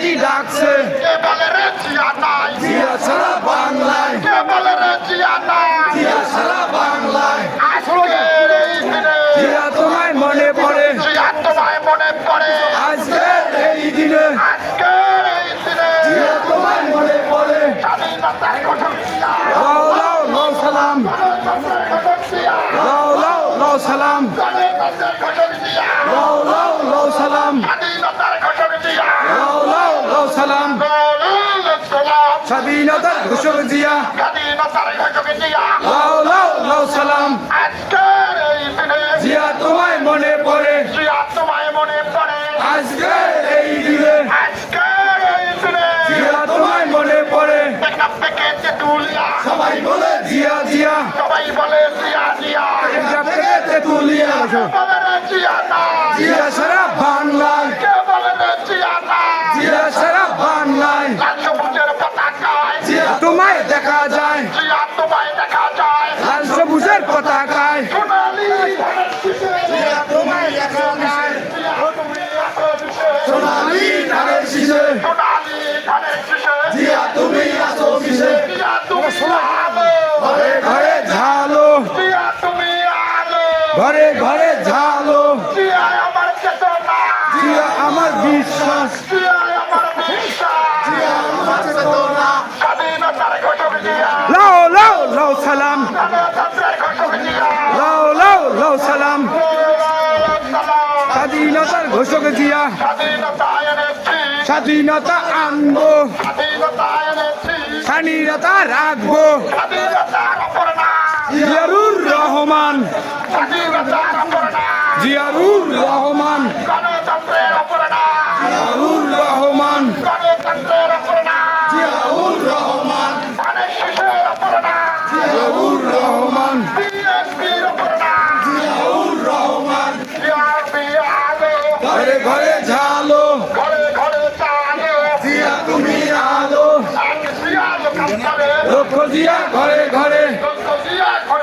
জিয়াদি ডাকছে। কে বলে রে জিয়া নাই। জিয়া ছাড়া বাংলায়। কে বলে রে জিয়া নাই। জিয়া ছাড়া বাংলায়। আজকের এই দিনে জিয়া তোমায় মনে পড়ে। জিয়া তোমায় মনে পড়ে। আজকের এই দিনে। আজকের এই দিনে জিয়া তোমায় মনে পড়ে। স্বাধীনতার ঘটক জিয়া। লাও লাও লাও সালাম। গণতন্ত্রের ঘটক জিয়া। লাও লাও লাও সালাম। গণতন্ত্রের ঘটক জিয়া। লাও লাও লাও সালাম। স্বাধীনতার ঘোষক জিয়া। লাও লাও লাও সালাম। আজকের এই দিনে জিয়া তোমায় মনে পড়ে। জিয়া তোমায় মনে পড়ে আজকের এই দিনে। আজকের এই দিনে জিয়া তোমায় মনে পড়ে। সবাই বলে জিয়া জিয়া। সবাই বলে জিয়া জিয়া। জিয়া জিয়া। সারা তোমায় দেখা যায়। তোমায় দেখা যায়। লাল সবুজের পতাকায়। তোমায় দেখা যায়। সোনালি ধানের শীষে। জিয়া তুমি আলো। ঘরে ঘরে ঝালো। ঘরে ঘরে ঝালো। জিয়া আমার বিশ্বাস লাও লাও লাও, সালাম। লাও লাও লাও, সালাম। স্বাধীনতার ঘোষক জিয়া। স্বাধীনতা আনব। স্বাধীনতা রাখব। জিয়ারুর রহমান। জিয়ারুর রহমান। ঘরে ঘরে ঝালো। জিয়া তুমি আলো। লক্ষ জিয়া ঘরে ঘরে। লক্ষ জিয়া ঘরে ঘরে